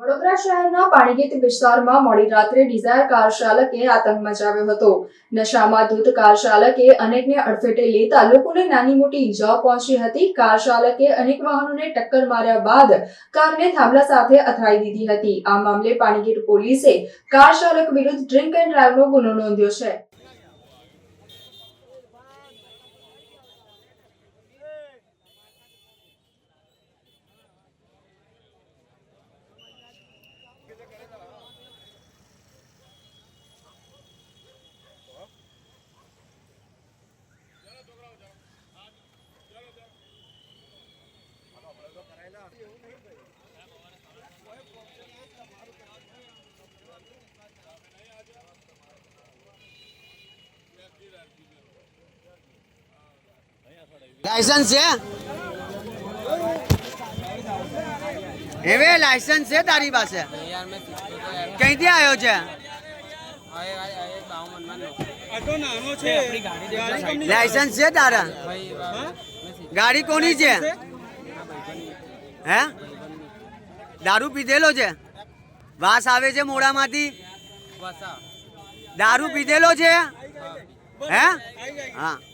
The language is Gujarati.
વડોદરા શહેરના પાણીગીત વિસ્તારમાં મોડી રાત્રે ડિઝાયર કાર ચાલકે આતંક મચાવ્યો હતો. નશામાં ધૂત કાર ચાલકે અનેકને અડફેટે લેતા લોકોને નાની મોટી ઈજાઓ પહોંચી હતી. કાર ચાલકે અનેક વાહનોને ટક્કર માર્યા બાદ કારને થાંભલા સાથે અથડાઈ દીધી હતી. આ મામલે પાણીગીત પોલીસે કાર ચાલક વિરુદ્ધ ડ્રિંક એન્ડ ડ્રાઈવનો ગુનો નોંધ્યો છે. લાયસન્સ છે? હવે લાયસન્સ છે તારી પાસે? ક્યાંથી આવ્યો છે? લાયસન્સ છે તારા? ગાડી કોની છે? હે? દારૂ પીધેલો છે? વાસ આવે છે મોડામાંથી દારૂ પીધેલો છે? હે? હા.